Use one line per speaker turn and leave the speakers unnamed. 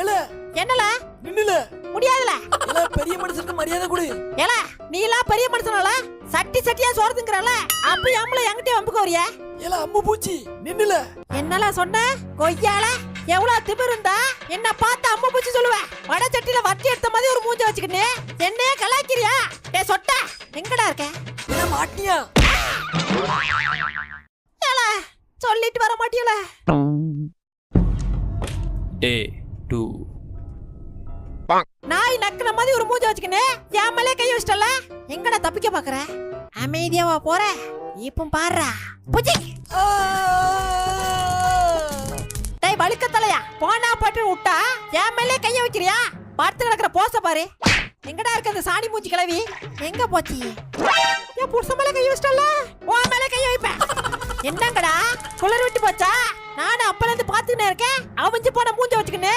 ஏல.
என்னல?
நின்னுல.
முடியாதுல.
ஏல பெரிய மனுஷனுக்கு மரியாதை கொடு.
ஏல நீ எல்லாம் பெரிய மனுஷனால சட்டி சட்டியா சோறுதுங்கறல அப்ப எம்மள என்கிட்ட வம்புக்கு வரிய
ஏல அம்மு பூச்சி நின்னுல.
என்னல சொன்ன? கொய்யால எவ்வளவு திமிரு இருந்தா என்ன பார்த்து அம்மா பூச்சி சொல்லுவ. வட சட்டில வட்டி எடுத்த மாதிரி ஒரு மூஞ்ச வச்சுக்கிட்டு என்னைய கலாய்க்கிறியா? டே சொட்ட எங்கடா இருக்க?
ஏல மாட்டியா?
ஏல சொல்லிட்டு வர மாட்டியல.
டே டூ
நாய் நக்குன மாதிரி ஒரு மூஞ்ச வச்சுக்கின்னு என் மேலே கை வச்சிட்டல எங்கடா தப்பிக்க பாக்குற அமைதியாவா போற? இப்போ பாருடா புச்சி டேய் வழுக்க தலையா. போனா பட்டு விட்டா என் மேலே கைய வைக்கிறியா? படுத்து கிடக்குற போச பாரு. எங்கடா இருக்கு அந்த சாணி மூஞ்சி கிளவி? எங்க போச்சு? என் புருஷன் மேல கை வச்சிட்டல உன் மேல கை வைப்பேன். என்னங்கடா? குளிர் விட்டு போச்சா? அவஞ்சு போன மூஞ்ச வச்சுக்கின்னு.